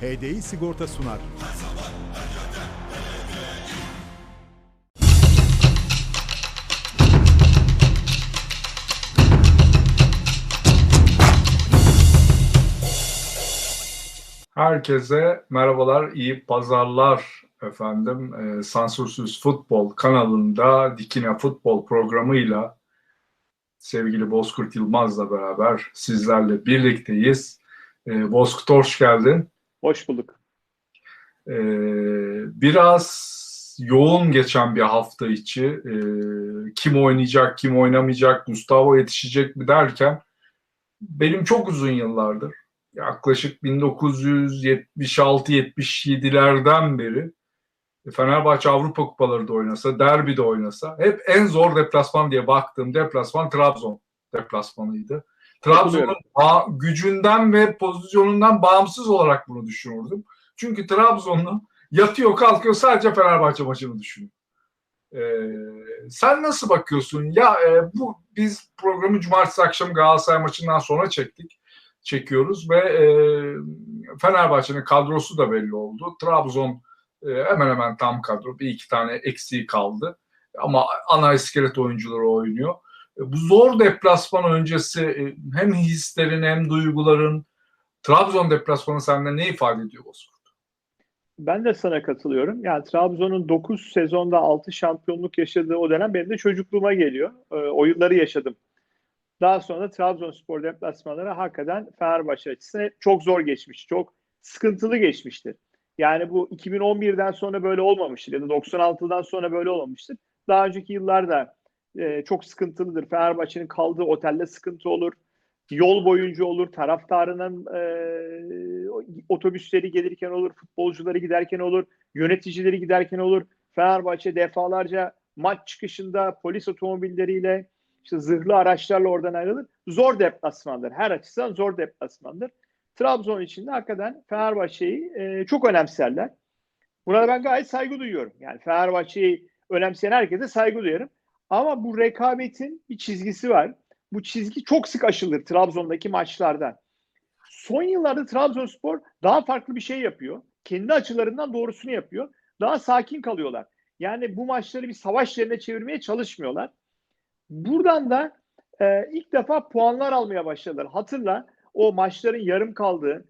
HDI Sigorta sunar. Herkese merhabalar, iyi pazarlar efendim. Ee, Sansürsüz Futbol kanalında Dikine Futbol programıyla sevgili Bozkurt Yılmaz'la beraber sizlerle birlikteyiz. Ee, Bozkurt hoş geldin. Hoş bulduk. Ee, biraz yoğun geçen bir hafta içi. Ee, kim oynayacak, kim oynamayacak, Gustavo yetişecek mi derken benim çok uzun yıllardır yaklaşık 1976-77'lerden beri Fenerbahçe Avrupa Kupaları da oynasa, derbi de oynasa hep en zor deplasman diye baktığım deplasman Trabzon deplasmanıydı. Trabzon'un gücünden ve pozisyonundan bağımsız olarak bunu düşünürdüm. Çünkü Trabzonlu yatıyor kalkıyor sadece Fenerbahçe maçını düşünüyor. Ee, sen nasıl bakıyorsun? Ya e, bu biz programı cumartesi akşam Galatasaray maçından sonra çektik çekiyoruz ve e, Fenerbahçe'nin kadrosu da belli oldu. Trabzon e, hemen hemen tam kadro. Bir iki tane eksiği kaldı. Ama ana iskelet oyuncuları oynuyor. E, bu zor deplasman öncesi e, hem hislerin hem duyguların Trabzon deplasmanı sende ne ifade ediyor Bozkurt? Ben de sana katılıyorum. Yani Trabzon'un 9 sezonda 6 şampiyonluk yaşadığı o dönem benim de çocukluğuma geliyor. Ee, o yılları yaşadım. Daha sonra Trabzonspor deplasmanları hakikaten Fenerbahçe açısından çok zor geçmiş. Çok sıkıntılı geçmiştir. Yani bu 2011'den sonra böyle olmamıştır ya da 96'dan sonra böyle olmamıştır. Daha önceki yıllarda e, çok sıkıntılıdır. Fenerbahçe'nin kaldığı otelde sıkıntı olur. Yol boyunca olur. Taraftarının e, otobüsleri gelirken olur. Futbolcuları giderken olur. Yöneticileri giderken olur. Fenerbahçe defalarca maç çıkışında polis otomobilleriyle işte zırhlı araçlarla oradan ayrılır. Zor deplasmandır. Her açıdan zor deplasmandır. Trabzon için de hakikaten Fenerbahçe'yi e, çok önemserler. Buna ben gayet saygı duyuyorum. Yani Fenerbahçe'yi önemseyen herkese saygı duyarım. Ama bu rekabetin bir çizgisi var. Bu çizgi çok sık aşılır Trabzon'daki maçlarda. Son yıllarda Trabzonspor daha farklı bir şey yapıyor. Kendi açılarından doğrusunu yapıyor. Daha sakin kalıyorlar. Yani bu maçları bir savaş yerine çevirmeye çalışmıyorlar. Buradan da e, ilk defa puanlar almaya başladılar. Hatırla o maçların yarım kaldığı,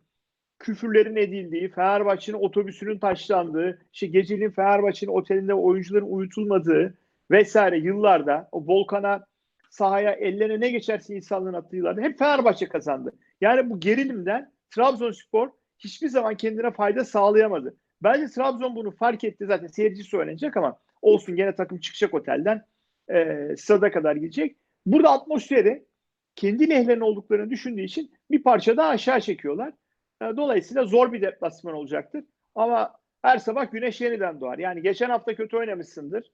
küfürlerin edildiği, Fenerbahçe'nin otobüsünün taşlandığı, işte geceliğin Fenerbahçe'nin otelinde oyuncuların uyutulmadığı vesaire yıllarda o Volkan'a sahaya ellerine ne geçerse insanlığın attığı yıllarda hep Fenerbahçe kazandı. Yani bu gerilimden Trabzonspor hiçbir zaman kendine fayda sağlayamadı. Bence Trabzon bunu fark etti zaten seyircisi oynayacak ama olsun gene takım çıkacak otelden e, sırada kadar gidecek. Burada atmosferi kendi lehlerine olduklarını düşündüğü için bir parça daha aşağı çekiyorlar. E, dolayısıyla zor bir deplasman olacaktır. Ama her sabah güneş yeniden doğar. Yani geçen hafta kötü oynamışsındır.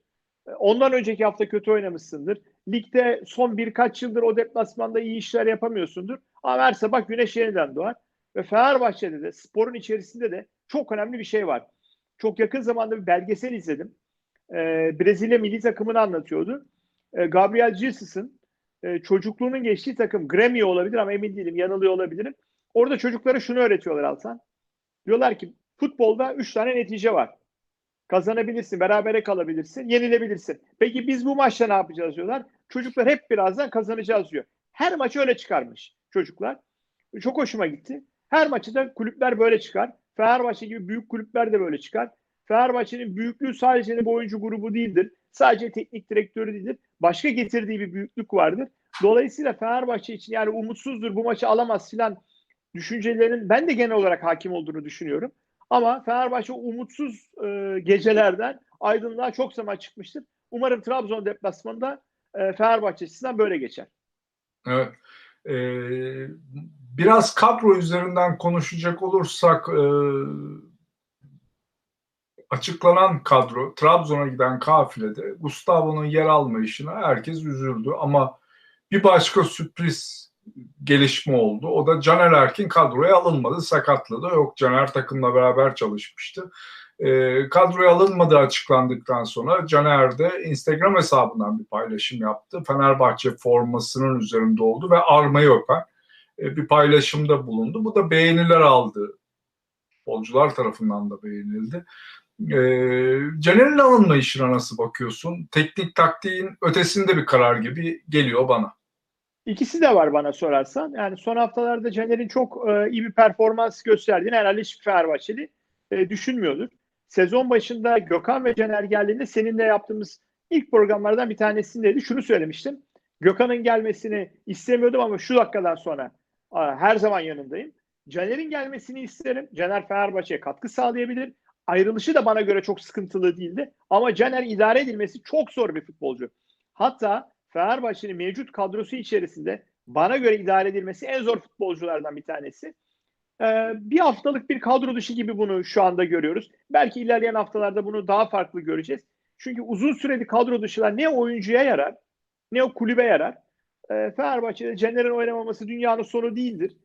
E, ondan önceki hafta kötü oynamışsındır. Ligde son birkaç yıldır o deplasmanda iyi işler yapamıyorsundur. Ama her sabah güneş yeniden doğar. Ve Fenerbahçe'de de sporun içerisinde de çok önemli bir şey var. Çok yakın zamanda bir belgesel izledim. Ee, Brezilya milli takımını anlatıyordu. Ee, Gabriel Jesus'ın e, çocukluğunun geçtiği takım Grêmio olabilir ama emin değilim yanılıyor olabilirim. Orada çocuklara şunu öğretiyorlar Altan. Diyorlar ki futbolda üç tane netice var. Kazanabilirsin, berabere kalabilirsin, yenilebilirsin. Peki biz bu maçta ne yapacağız diyorlar. Çocuklar hep birazdan kazanacağız diyor. Her maçı öyle çıkarmış çocuklar. Çok hoşuma gitti. Her maçı da kulüpler böyle çıkar. Fenerbahçe gibi büyük kulüpler de böyle çıkar. Fenerbahçe'nin büyüklüğü sadece bu oyuncu grubu değildir. Sadece teknik direktörü değildir. Başka getirdiği bir büyüklük vardır. Dolayısıyla Fenerbahçe için yani umutsuzdur bu maçı alamaz filan düşüncelerin ben de genel olarak hakim olduğunu düşünüyorum. Ama Fenerbahçe umutsuz e, gecelerden aydınlığa çok zaman çıkmıştır. Umarım Trabzon deplasmanında e, Fenerbahçe açısından böyle geçer. Evet. Ee, biraz kadro üzerinden konuşacak olursak e, açıklanan kadro Trabzon'a giden kafilede Gustavo'nun yer almayışına herkes üzüldü ama bir başka sürpriz gelişme oldu. O da Caner Erkin kadroya alınmadı. Sakatlığı yok. Caner takımla beraber çalışmıştı. E, kadroya alınmadığı açıklandıktan sonra Caner de Instagram hesabından bir paylaşım yaptı. Fenerbahçe formasının üzerinde oldu ve armayı öpen e, bir paylaşımda bulundu. Bu da beğeniler aldı futbolcular tarafından da beğenildi. E, Caner'in alınma işine nasıl bakıyorsun? Teknik taktiğin ötesinde bir karar gibi geliyor bana. İkisi de var bana sorarsan. Yani son haftalarda Caner'in çok e, iyi bir performans gösterdiğini herhalde hiçbir Fenerbahçeli e, düşünmüyordur. Sezon başında Gökhan ve Caner geldiğinde seninle yaptığımız ilk programlardan bir tanesindeydi. Şunu söylemiştim. Gökhan'ın gelmesini istemiyordum ama şu dakikadan sonra a, her zaman yanındayım. Caner'in gelmesini isterim. Caner Fenerbahçe'ye katkı sağlayabilir. Ayrılışı da bana göre çok sıkıntılı değildi. Ama Caner idare edilmesi çok zor bir futbolcu. Hatta Fenerbahçe'nin mevcut kadrosu içerisinde bana göre idare edilmesi en zor futbolculardan bir tanesi. Ee, bir haftalık bir kadro dışı gibi bunu şu anda görüyoruz. Belki ilerleyen haftalarda bunu daha farklı göreceğiz. Çünkü uzun süreli kadro dışılar ne oyuncuya yarar ne o kulübe yarar. Ee, Fenerbahçe'de Caner'in oynamaması dünyanın sonu değildir.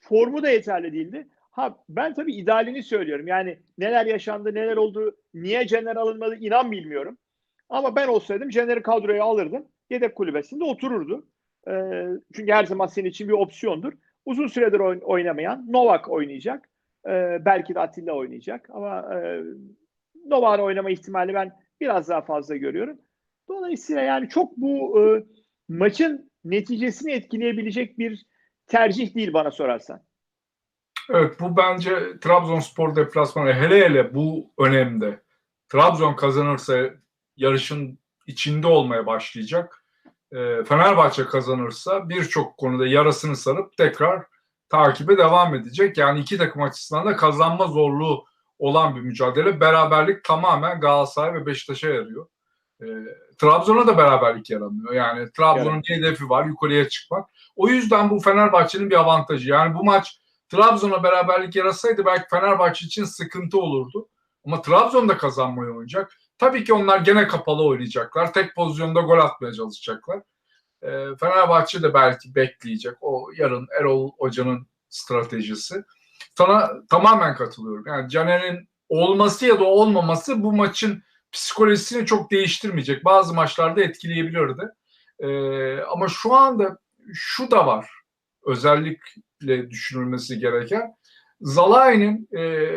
Formu da yeterli değildi. Ha ben tabii idealini söylüyorum. Yani neler yaşandı, neler oldu, niye Caner alınmadı inan bilmiyorum. Ama ben olsaydım Caner'i kadroya alırdım. Yedek kulübesinde otururdu. E, çünkü her zaman senin için bir opsiyondur. Uzun süredir oyn- oynamayan Novak oynayacak. E, belki de Atilla oynayacak. Ama e, Novak'ın oynama ihtimali ben biraz daha fazla görüyorum. Dolayısıyla yani çok bu e, maçın neticesini etkileyebilecek bir tercih değil bana sorarsan. Evet bu bence Trabzonspor deplasmanı hele hele bu önemde. Trabzon kazanırsa yarışın içinde olmaya başlayacak. E, Fenerbahçe kazanırsa birçok konuda yarasını sarıp tekrar takibe devam edecek. Yani iki takım açısından da kazanma zorluğu olan bir mücadele. Beraberlik tamamen Galatasaray ve Beşiktaş'a yarıyor. E, Trabzon'a da beraberlik yaramıyor. Yani Trabzon'un bir hedefi var yukarıya çıkmak. O yüzden bu Fenerbahçe'nin bir avantajı. Yani bu maç Trabzon'a beraberlik yarasaydı belki Fenerbahçe için sıkıntı olurdu. Ama Trabzon da kazanmayı oynayacak. Tabii ki onlar gene kapalı oynayacaklar. Tek pozisyonda gol atmaya çalışacaklar. E, Fenerbahçe de belki bekleyecek. O yarın Erol Hoca'nın stratejisi. Sana tamamen katılıyorum. Yani Caner'in olması ya da olmaması bu maçın psikolojisini çok değiştirmeyecek. Bazı maçlarda etkileyebilirdi. E, ama şu anda şu da var. Özellikle düşünülmesi gereken. Zalai'nin e,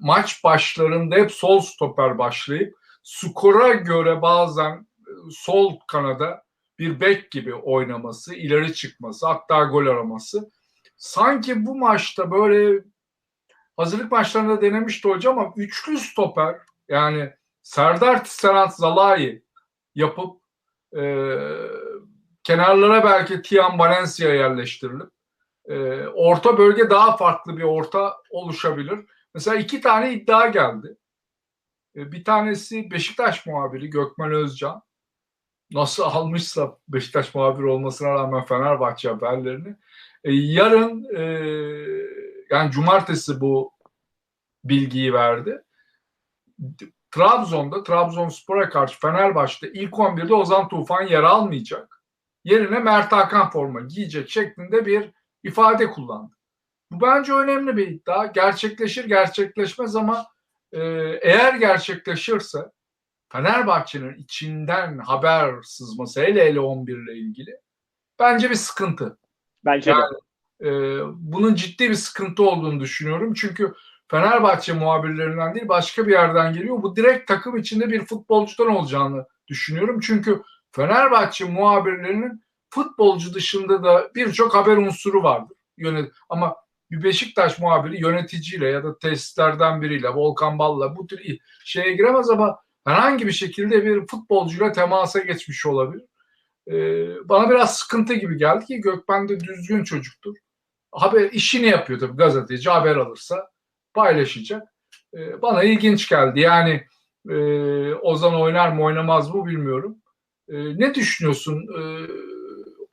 maç başlarında hep sol stoper başlayıp skora göre bazen sol kanada bir bek gibi oynaması, ileri çıkması, hatta gol araması. Sanki bu maçta böyle hazırlık maçlarında denemişti hocam ama üçlü stoper yani Serdar Tisserant Zalai yapıp e, kenarlara belki Tian Valencia yerleştirilip e, orta bölge daha farklı bir orta oluşabilir. Mesela iki tane iddia geldi. E, bir tanesi Beşiktaş muhabiri Gökmen Özcan. Nasıl almışsa Beşiktaş muhabiri olmasına rağmen Fenerbahçe haberlerini. E, yarın e, yani cumartesi bu bilgiyi verdi. Trabzon'da Trabzonspor'a karşı Fenerbahçe'de ilk 11'de Ozan Tufan yer almayacak. Yerine Mert Hakan forma giyecek şeklinde bir ifade kullandı. Bu bence önemli bir iddia. Gerçekleşir gerçekleşmez ama e, eğer gerçekleşirse Fenerbahçe'nin içinden haber sızması hele hele 11 ile ilgili bence bir sıkıntı. Bence yani, de. E, bunun ciddi bir sıkıntı olduğunu düşünüyorum. Çünkü Fenerbahçe muhabirlerinden değil başka bir yerden geliyor. Bu direkt takım içinde bir futbolcudan olacağını düşünüyorum. Çünkü Fenerbahçe muhabirlerinin futbolcu dışında da birçok haber unsuru vardır. Yönet ama bir Beşiktaş muhabiri yöneticiyle ya da tesislerden biriyle, Volkan Bal'la bu tür şeye giremez ama herhangi bir şekilde bir futbolcuyla temasa geçmiş olabilir. Ee, bana biraz sıkıntı gibi geldi ki Gökmen de düzgün çocuktur. Haber işini yapıyor tabii gazeteci haber alırsa paylaşacak. Ee, bana ilginç geldi. Yani e, Ozan oynar mı oynamaz mı bilmiyorum. E, ne düşünüyorsun? E,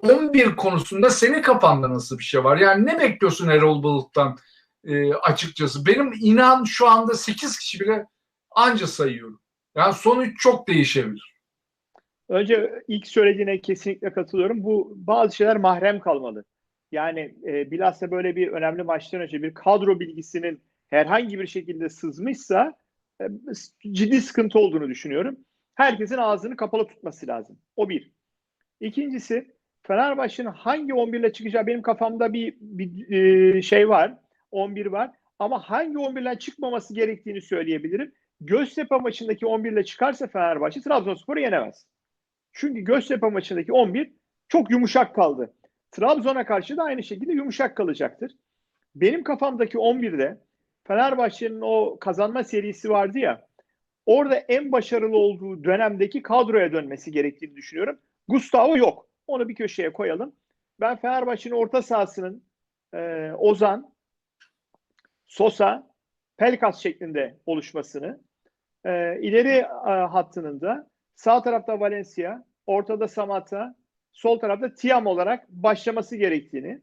11 konusunda senin kafanda nasıl bir şey var? Yani ne bekliyorsun Erol Bulut'tan e, açıkçası? Benim inan şu anda 8 kişi bile anca sayıyorum. Yani sonuç çok değişebilir. Önce ilk söylediğine kesinlikle katılıyorum. Bu bazı şeyler mahrem kalmalı. Yani e, bilhassa böyle bir önemli maçtan önce bir kadro bilgisinin herhangi bir şekilde sızmışsa e, ciddi sıkıntı olduğunu düşünüyorum. Herkesin ağzını kapalı tutması lazım. O bir. İkincisi Fenerbahçe'nin hangi 11 ile çıkacağı benim kafamda bir, bir e, şey var. 11 var. Ama hangi 11'den çıkmaması gerektiğini söyleyebilirim. Göztepe maçındaki 11 ile çıkarsa Fenerbahçe Trabzonspor'u yenemez. Çünkü Göztepe maçındaki 11 çok yumuşak kaldı. Trabzon'a karşı da aynı şekilde yumuşak kalacaktır. Benim kafamdaki 11'de Fenerbahçe'nin o kazanma serisi vardı ya orada en başarılı olduğu dönemdeki kadroya dönmesi gerektiğini düşünüyorum. Gustavo yok. Onu bir köşeye koyalım. Ben Fenerbahçe'nin orta sahasının e, Ozan, Sosa, Pelkas şeklinde oluşmasını, e, ileri e, hattının da sağ tarafta Valencia, ortada Samata, sol tarafta Tiam olarak başlaması gerektiğini,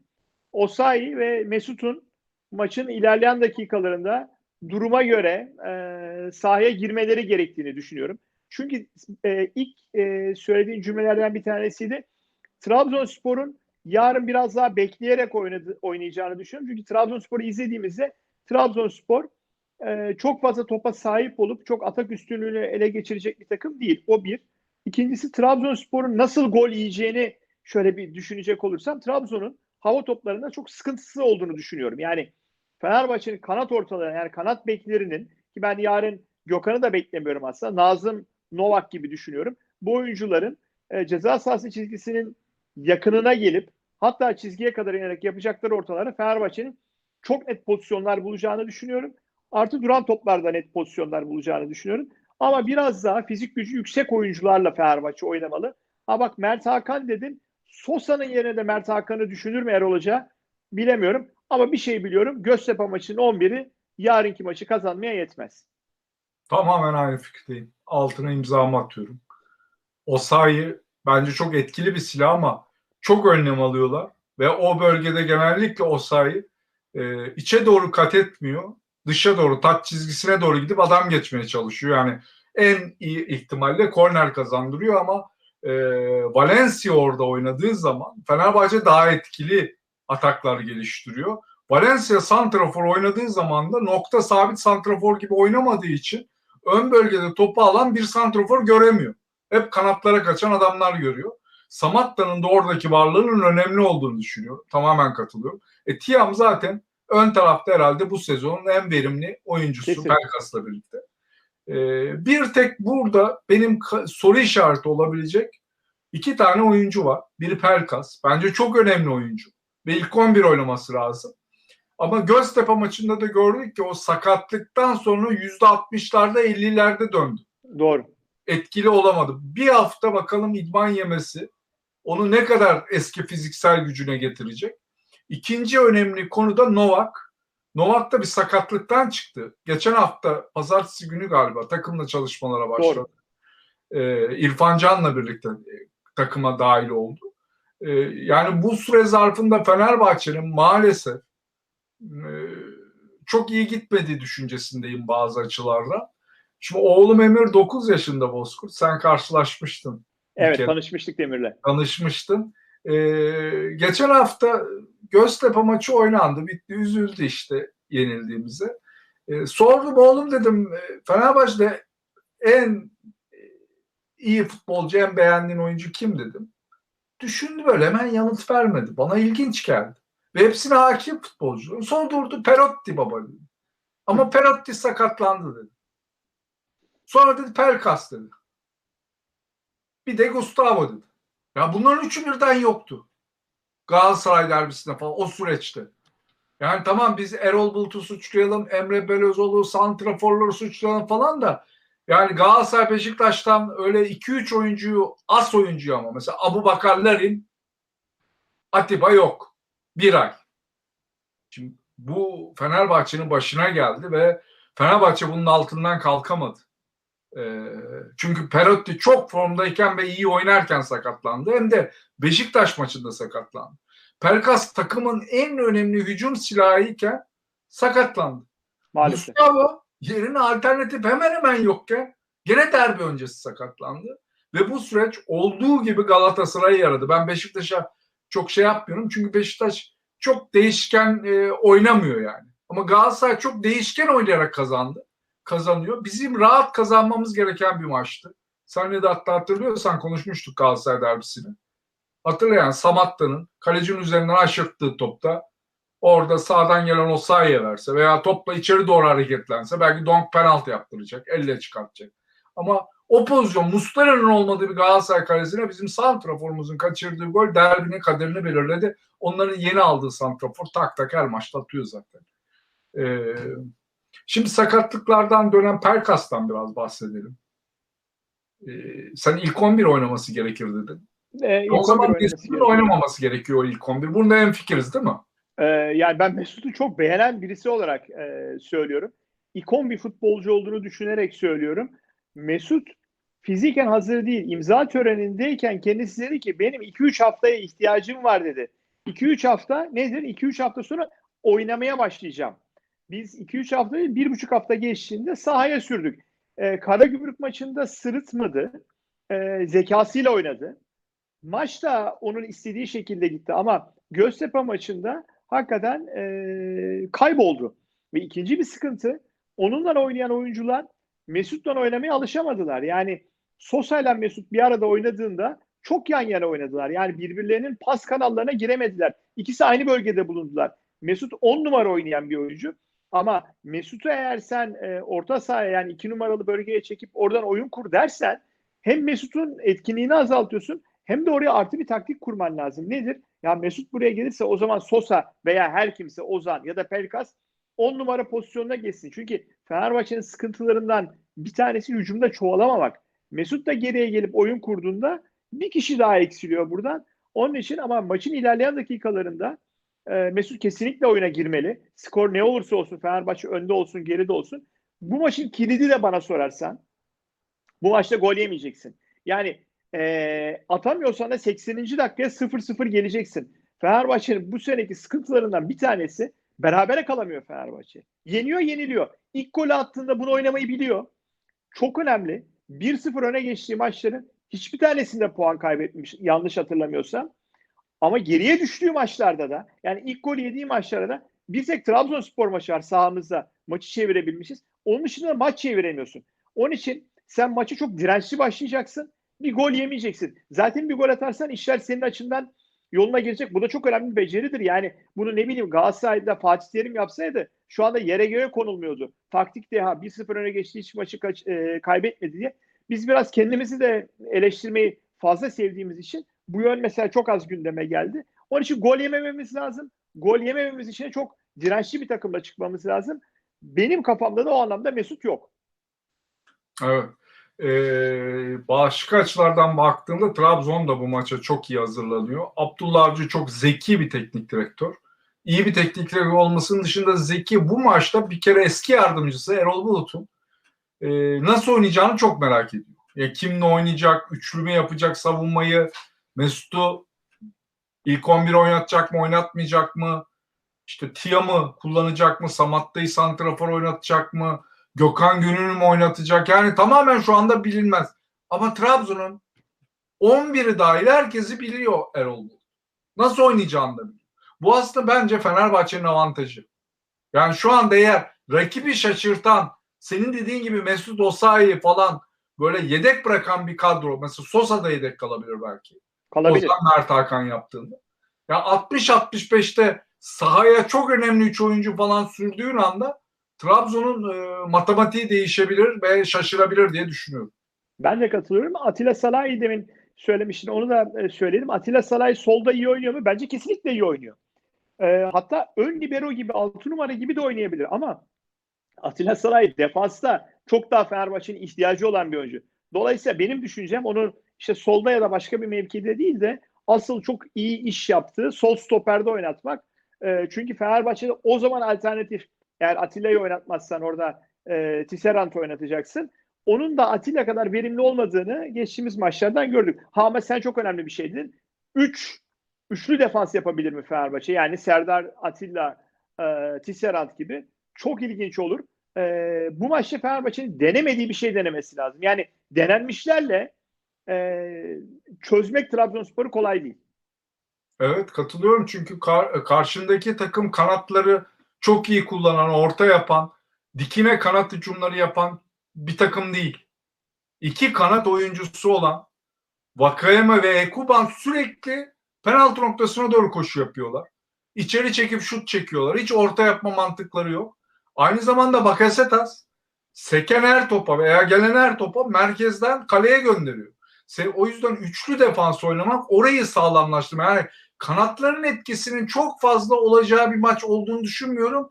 Osayi ve Mesut'un maçın ilerleyen dakikalarında duruma göre e, sahaya girmeleri gerektiğini düşünüyorum. Çünkü e, ilk e, söylediğin cümlelerden bir tanesiydi. Trabzonspor'un yarın biraz daha bekleyerek oynadı, oynayacağını düşünüyorum. Çünkü Trabzonspor'u izlediğimizde Trabzonspor e, çok fazla topa sahip olup çok atak üstünlüğünü ele geçirecek bir takım değil. O bir. İkincisi Trabzonspor'un nasıl gol yiyeceğini şöyle bir düşünecek olursam Trabzon'un hava toplarında çok sıkıntısı olduğunu düşünüyorum. Yani Fenerbahçe'nin kanat ortaları yani kanat beklerinin ki ben yarın Gökhan'ı da beklemiyorum aslında. Nazım Novak gibi düşünüyorum. Bu oyuncuların e, ceza sahası çizgisinin yakınına gelip hatta çizgiye kadar inerek yapacakları ortaları Fenerbahçe'nin çok net pozisyonlar bulacağını düşünüyorum. Artı duran toplarda net pozisyonlar bulacağını düşünüyorum. Ama biraz daha fizik gücü yüksek oyuncularla Fenerbahçe oynamalı. Ha bak Mert Hakan dedin. Sosa'nın yerine de Mert Hakan'ı düşünür mü Erol Hoca? Bilemiyorum. Ama bir şey biliyorum. Göztepe maçının 11'i yarınki maçı kazanmaya yetmez. Tamamen aynı fikirdeyim. Altına imzamı atıyorum. O sayı bence çok etkili bir silah ama çok önlem alıyorlar. Ve o bölgede genellikle o sayı e, içe doğru kat etmiyor. Dışa doğru, tat çizgisine doğru gidip adam geçmeye çalışıyor. Yani en iyi ihtimalle korner kazandırıyor ama e, Valencia orada oynadığı zaman Fenerbahçe daha etkili ataklar geliştiriyor. Valencia santrafor oynadığı zaman da nokta sabit santrafor gibi oynamadığı için ön bölgede topu alan bir santrafor göremiyor. Hep kanatlara kaçan adamlar görüyor. Samatta'nın da oradaki varlığının önemli olduğunu düşünüyorum. Tamamen katılıyorum. E, Tiam zaten ön tarafta herhalde bu sezonun en verimli oyuncusu Pelkas'la birlikte. E, bir tek burada benim soru işareti olabilecek iki tane oyuncu var. Biri Pelkas. Bence çok önemli oyuncu. Ve ilk 11 oynaması lazım. Ama Göztepe maçında da gördük ki o sakatlıktan sonra %60'larda 50'lerde döndü. Doğru. Etkili olamadı. Bir hafta bakalım idman yemesi onu ne kadar eski fiziksel gücüne getirecek. İkinci önemli konu da Novak. Novak da bir sakatlıktan çıktı. Geçen hafta pazartesi günü galiba takımla çalışmalara başladı. Doğru. Ee, İrfan Can'la birlikte e, takıma dahil oldu. Ee, yani bu süre zarfında Fenerbahçe'nin maalesef e, çok iyi gitmediği düşüncesindeyim bazı açılarla. Şimdi oğlum Emir 9 yaşında Bozkurt. Sen karşılaşmıştın. Evet kere. tanışmıştık Demir'le. Tanışmıştın. Ee, geçen hafta Göztepe maçı oynandı. Bitti üzüldü işte yenildiğimize. Ee, sordum oğlum dedim Fenerbahçe'de en iyi futbolcu en beğendiğin oyuncu kim dedim. Düşündü böyle hemen yanıt vermedi. Bana ilginç geldi. Ve hepsine hakim futbolcu. Sonra durdu Perotti baba dedi. Ama Perotti sakatlandı dedi. Sonra dedi Pelkas dedi. Bir de Gustavo dedi. Ya bunların üçü birden yoktu. Galatasaray derbisinde falan o süreçte. Yani tamam biz Erol Bulut'u suçlayalım, Emre Belözoğlu, Santraforları suçlayalım falan da yani Galatasaray Beşiktaş'tan öyle 2-3 oyuncuyu as oyuncuyu ama mesela Abu Bakarların Atiba yok. Bir ay. Şimdi bu Fenerbahçe'nin başına geldi ve Fenerbahçe bunun altından kalkamadı. E, çünkü Perotti çok formdayken ve iyi oynarken sakatlandı. Hem de Beşiktaş maçında sakatlandı. Pelkas takımın en önemli hücum silahıyken sakatlandı. Maalesef. Mustafa yerine alternatif hemen hemen yokken gene derbi öncesi sakatlandı. Ve bu süreç olduğu gibi Galatasaray'a yaradı. Ben Beşiktaş'a çok şey yapmıyorum. Çünkü Beşiktaş çok değişken e, oynamıyor yani. Ama Galatasaray çok değişken oynayarak kazandı. Kazanıyor. Bizim rahat kazanmamız gereken bir maçtı. Sen de hatta hatırlıyorsan konuşmuştuk Galatasaray derbisini. Hatırlayan Samatta'nın kalecinin üzerinden aşırttığı topta orada sağdan gelen o sahaya verse veya topla içeri doğru hareketlense belki Donk penaltı yaptıracak. Elle çıkartacak. Ama o pozisyon Muslera'nın olmadığı bir Galatasaray kalesine bizim santraforumuzun kaçırdığı gol derbinin kaderini belirledi. Onların yeni aldığı santrafor tak tak her maçta atıyor zaten. Ee, şimdi sakatlıklardan dönen Pelkas'tan biraz bahsedelim. Ee, sen ilk 11 oynaması gerekir dedin. Ee, O 11 zaman Mesut'un oynamaması gerekiyor ilk 11. Bunda en fikiriz değil mi? Ee, yani ben Mesut'u çok beğenen birisi olarak e, söylüyorum. İkon bir futbolcu olduğunu düşünerek söylüyorum. Mesut fiziken hazır değil. İmza törenindeyken kendisi dedi ki benim 2-3 haftaya ihtiyacım var dedi. 2-3 hafta nedir? 2-3 hafta sonra oynamaya başlayacağım. Biz 2-3 hafta değil, 1,5 hafta geçtiğinde sahaya sürdük. Ee, Karagümrük maçında sırıtmadı. Ee, zekasıyla oynadı. Maç da onun istediği şekilde gitti ama Göztepe maçında hakikaten e, kayboldu. Ve ikinci bir sıkıntı onunla oynayan oyuncular Mesut'la oynamaya alışamadılar. Yani Sosa ile Mesut bir arada oynadığında çok yan yana oynadılar. Yani birbirlerinin pas kanallarına giremediler. İkisi aynı bölgede bulundular. Mesut 10 numara oynayan bir oyuncu. Ama Mesut'u eğer sen e, orta sahaya yani 2 numaralı bölgeye çekip oradan oyun kur dersen hem Mesut'un etkinliğini azaltıyorsun hem de oraya artı bir taktik kurman lazım. Nedir? Ya Mesut buraya gelirse o zaman Sosa veya her kimse Ozan ya da Pelkas 10 numara pozisyonuna geçsin. Çünkü Fenerbahçe'nin sıkıntılarından bir tanesi hücumda çoğalamamak. Mesut da geriye gelip oyun kurduğunda bir kişi daha eksiliyor buradan. Onun için ama maçın ilerleyen dakikalarında e, Mesut kesinlikle oyuna girmeli. Skor ne olursa olsun Fenerbahçe önde olsun geride olsun. Bu maçın kilidi de bana sorarsan bu maçta gol yemeyeceksin. Yani e, atamıyorsan da 80. dakikaya 0-0 geleceksin. Fenerbahçe'nin bu seneki sıkıntılarından bir tanesi berabere kalamıyor Fenerbahçe. Yeniyor yeniliyor. İlk golü attığında bunu oynamayı biliyor. Çok önemli. 1-0 öne geçtiği maçların hiçbir tanesinde puan kaybetmiş yanlış hatırlamıyorsam. Ama geriye düştüğü maçlarda da yani ilk gol yediği maçlarda da bir tek Trabzonspor maçı var sahamızda maçı çevirebilmişiz. Onun dışında maç çeviremiyorsun. Onun için sen maçı çok dirençli başlayacaksın. Bir gol yemeyeceksin. Zaten bir gol atarsan işler senin açından yoluna girecek. Bu da çok önemli bir beceridir. Yani bunu ne bileyim Galatasaray'da Fatih Terim yapsaydı şu anda yere göğe konulmuyordu. Taktik deha 1-0 öne geçti hiç maçı kaç, e, kaybetmedi diye. Biz biraz kendimizi de eleştirmeyi fazla sevdiğimiz için bu yön mesela çok az gündeme geldi. Onun için gol yemememiz lazım. Gol yemememiz için çok dirençli bir takımla çıkmamız lazım. Benim kafamda da o anlamda Mesut yok. Evet. Ee, başka açılardan baktığımda Trabzon da bu maça çok iyi hazırlanıyor. Abdullah Avcı çok zeki bir teknik direktör. İyi bir teknik direktör olmasının dışında zeki bu maçta bir kere eski yardımcısı Erol Bulut'un e, nasıl oynayacağını çok merak ediyor. Ya kimle oynayacak, üçlü mü yapacak savunmayı, Mesut'u ilk 11 oynatacak mı, oynatmayacak mı? İşte Tiam'ı kullanacak mı, Samatta'yı santrafor oynatacak mı? Gökhan Gönül'ü mü oynatacak? Yani tamamen şu anda bilinmez. Ama Trabzon'un 11'i dahil herkesi biliyor Erol. Nasıl oynayacağını da biliyor. Bu aslında bence Fenerbahçe'nin avantajı. Yani şu anda eğer rakibi şaşırtan, senin dediğin gibi Mesut Osayi falan böyle yedek bırakan bir kadro. Mesela Sosa da yedek kalabilir belki. Kalabilir. Ozan Mert Hakan yaptığında. Ya 60-65'te sahaya çok önemli 3 oyuncu falan sürdüğün anda Trabzon'un e, matematiği değişebilir ve şaşırabilir diye düşünüyorum. Ben de katılıyorum. Atilla Salahi demin söylemiştin. Onu da e, söyledim. Atilla Salahi solda iyi oynuyor mu? Bence kesinlikle iyi oynuyor. E, hatta ön libero gibi, 6 numara gibi de oynayabilir. Ama Atilla Salahi defansta çok daha Fenerbahçe'nin ihtiyacı olan bir oyuncu. Dolayısıyla benim düşüncem onun işte solda ya da başka bir mevkide değil de asıl çok iyi iş yaptığı sol stoperde oynatmak. E, çünkü Fenerbahçe'de o zaman alternatif eğer Atilla'yı oynatmazsan orada e, Tisserant oynatacaksın. Onun da Atilla kadar verimli olmadığını geçtiğimiz maçlardan gördük. Ha ama sen çok önemli bir şeydin. Üç, üçlü defans yapabilir mi Fenerbahçe? Yani Serdar, Atilla, e, Tisserant gibi. Çok ilginç olur. E, bu maçta Fenerbahçe'nin denemediği bir şey denemesi lazım. Yani denenmişlerle e, çözmek Trabzonspor'u kolay değil. Evet katılıyorum çünkü kar, karşındaki takım kanatları çok iyi kullanan, orta yapan, dikine kanat hücumları yapan bir takım değil. İki kanat oyuncusu olan Vakayeme ve Ekuban sürekli penaltı noktasına doğru koşu yapıyorlar. içeri çekip şut çekiyorlar. Hiç orta yapma mantıkları yok. Aynı zamanda Bakasetas seken her topa veya gelen her topa merkezden kaleye gönderiyor. O yüzden üçlü defans oynamak orayı sağlamlaştırma. Yani kanatların etkisinin çok fazla olacağı bir maç olduğunu düşünmüyorum.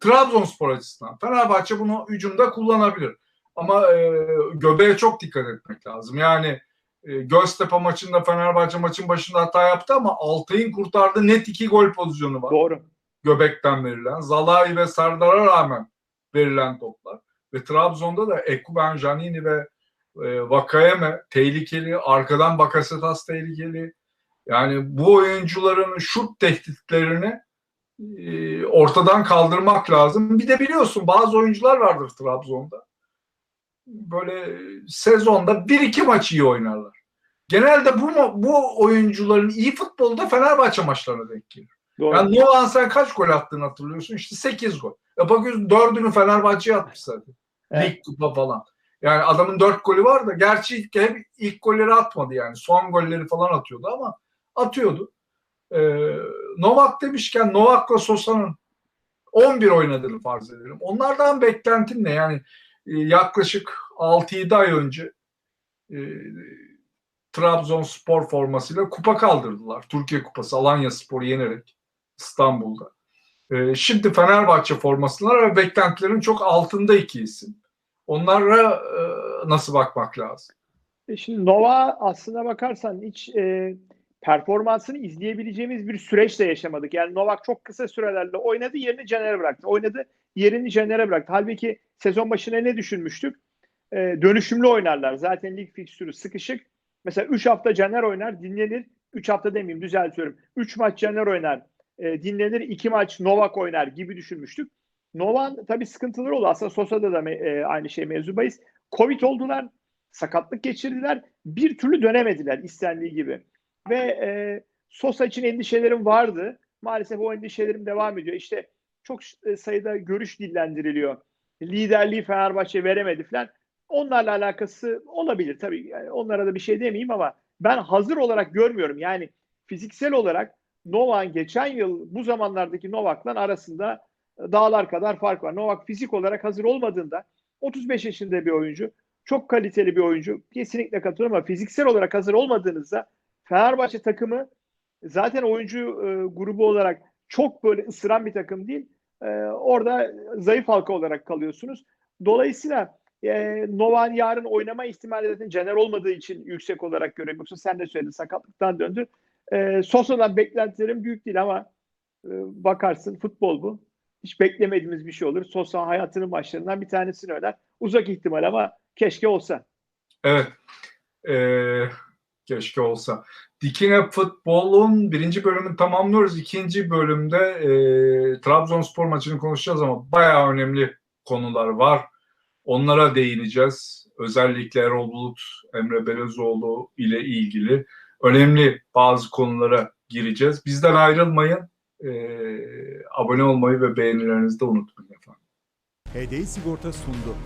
Trabzonspor açısından. Fenerbahçe bunu hücumda kullanabilir. Ama e, göbeğe çok dikkat etmek lazım. Yani e, Göztepe maçında Fenerbahçe maçın başında hata yaptı ama Altay'ın kurtardığı net iki gol pozisyonu var. Doğru. Göbekten verilen. Zalai ve Serdar'a rağmen verilen toplar. Ve Trabzon'da da Ekuben, Janini ve e, Vakayeme tehlikeli. Arkadan Bakasetas tehlikeli. Yani bu oyuncuların şut tehditlerini e, ortadan kaldırmak lazım. Bir de biliyorsun bazı oyuncular vardır Trabzon'da. Böyle sezonda bir iki maç iyi oynarlar. Genelde bu bu oyuncuların iyi futbolda Fenerbahçe maçlarına denk gelir. Doğru. Yani Nolan sen kaç gol attığını hatırlıyorsun? İşte 8 gol. E bakıyorsun dördünü Fenerbahçe'ye atmış zaten. Evet. Lig kupa falan. Yani adamın dört golü var da gerçi ilk, hep ilk golleri atmadı yani. Son golleri falan atıyordu ama atıyordu. Ee, Novak demişken Novak'la Sosa'nın 11 oynadığını farz edelim. Onlardan beklentin ne? Yani e, yaklaşık 6-7 ay önce e, Trabzonspor formasıyla kupa kaldırdılar. Türkiye Kupası Alanya Spor'u yenerek İstanbul'da. E, şimdi Fenerbahçe formasılar ve beklentilerin çok altında iki isim. Onlara e, nasıl bakmak lazım? E Şimdi Nova aslına bakarsan hiç e, performansını izleyebileceğimiz bir süreçte yaşamadık. Yani Novak çok kısa sürelerle oynadı, yerini Caner'e bıraktı. Oynadı, yerini Caner'e bıraktı. Halbuki sezon başına ne düşünmüştük? E, dönüşümlü oynarlar. Zaten lig fikstürü sıkışık. Mesela 3 hafta Caner oynar, dinlenir. 3 hafta demeyeyim, düzeltiyorum. 3 maç Caner oynar, e, dinlenir. 2 maç Novak oynar gibi düşünmüştük. Novak'ın tabii sıkıntıları oldu. Aslında Sosa'da da e, aynı şey mevzu bahis. Covid oldular, sakatlık geçirdiler. Bir türlü dönemediler istendiği gibi. Ve e, Sosa için endişelerim vardı. Maalesef o endişelerim devam ediyor. İşte çok e, sayıda görüş dillendiriliyor. Liderliği Fenerbahçe veremedi falan. Onlarla alakası olabilir tabii. Yani onlara da bir şey demeyeyim ama ben hazır olarak görmüyorum. Yani fiziksel olarak Novak'ın geçen yıl bu zamanlardaki Novak'la arasında dağlar kadar fark var. Novak fizik olarak hazır olmadığında 35 yaşında bir oyuncu, çok kaliteli bir oyuncu. Kesinlikle katılıyorum ama fiziksel olarak hazır olmadığınızda Fenerbahçe takımı zaten oyuncu e, grubu olarak çok böyle ısıran bir takım değil. E, orada zayıf halka olarak kalıyorsunuz. Dolayısıyla e, Novan yarın oynama ihtimali zaten Caner olmadığı için yüksek olarak görüyorum. Yoksa sen de söyledin sakatlıktan döndü. E, Sosa'dan beklentilerim büyük değil ama e, bakarsın futbol bu. Hiç beklemediğimiz bir şey olur. Sosa hayatının maçlarından bir tanesini oynar. Uzak ihtimal ama keşke olsa. Evet. Ee, keşke olsa. Dikine Futbol'un birinci bölümünü tamamlıyoruz. İkinci bölümde e, Trabzonspor maçını konuşacağız ama bayağı önemli konular var. Onlara değineceğiz. Özellikle Erol Bulut, Emre Belezoğlu ile ilgili önemli bazı konulara gireceğiz. Bizden ayrılmayın. Ee, abone olmayı ve beğenilerinizi de unutmayın efendim. HD Sigorta sundu.